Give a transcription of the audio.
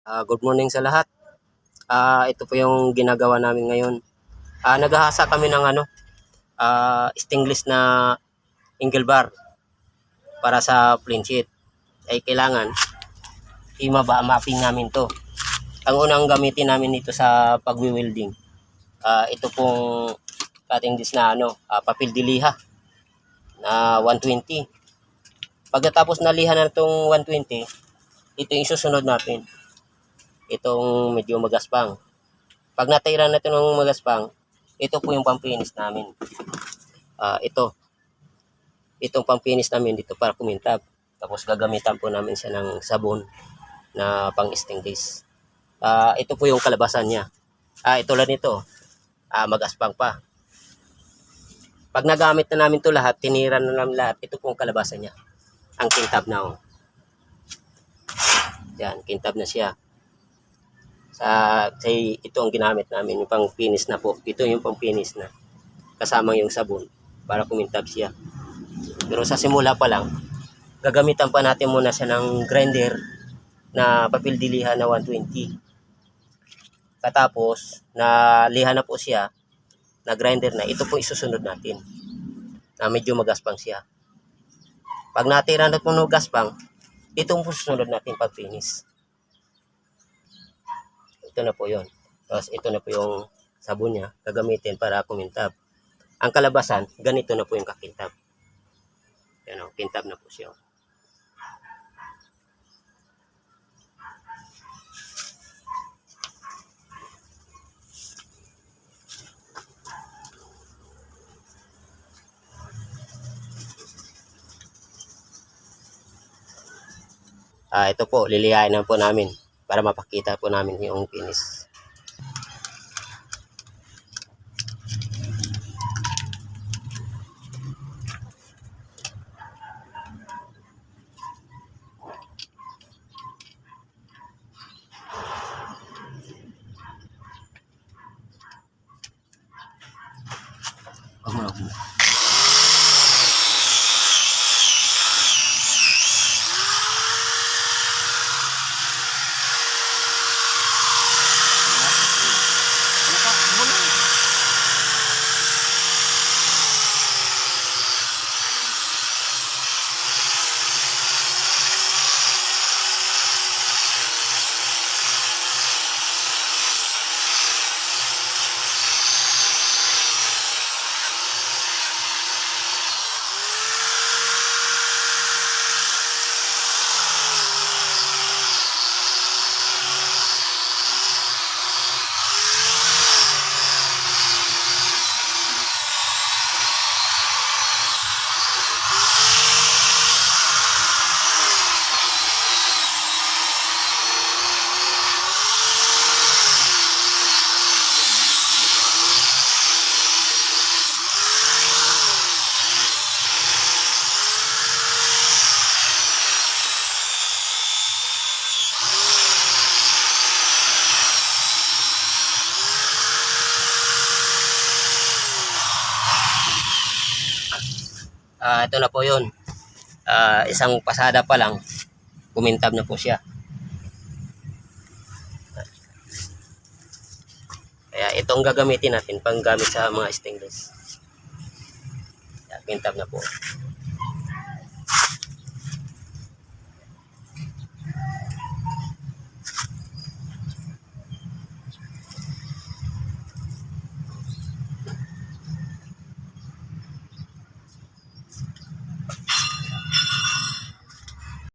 Ah, good morning sa lahat. Ah, ito po yung ginagawa namin ngayon. Ah, naghahasa kami ng ano, ah, stainless na angle bar para sa plain sheet. Ay kailangan imaba mapping namin to. Ang unang gamitin namin ito sa pagwi-welding. Ah, ito pong cutting disc na ano, ah, papel diliha na 120. Pagkatapos nalihan na itong 120, ito yung susunod natin itong medyo magaspang. Pag natira na ito ng magaspang, ito po yung pampinis namin. Ah, ito. Itong pampinis namin dito para kumintab. Tapos gagamitan po namin siya ng sabon na pang stainless. Ah, ito po yung kalabasan niya. Ah, ito lang nito. Ah, magaspang pa. Pag nagamit na namin to lahat, tinira na namin lahat, ito po ang kalabasan niya. Ang kintab na oh. Yan, kintab na siya sa say ito ang ginamit namin yung pang finish na po. Ito yung pang finish na. Kasama yung sabon para kumintab siya. Pero sa simula pa lang gagamitan pa natin muna siya ng grinder na papel na 120 katapos na liha na po siya na grinder na ito po isusunod natin na medyo magaspang siya. Pag natira na po ng gaspang itong po susunod natin pag finish ito na po yon. Tapos ito na po yung sabon niya, gagamitin para kumintab. Ang kalabasan, ganito na po yung kakintab. Yan o, kintab na po siya. Ah, ito po, lilihain na po namin para mapakita po namin yung finish. Ah, ito na po 'yon. Ah, isang pasada pa lang kumintab na po siya. Kaya itong gagamitin natin pang gamit sa mga stainless. Kaya, kintab na po.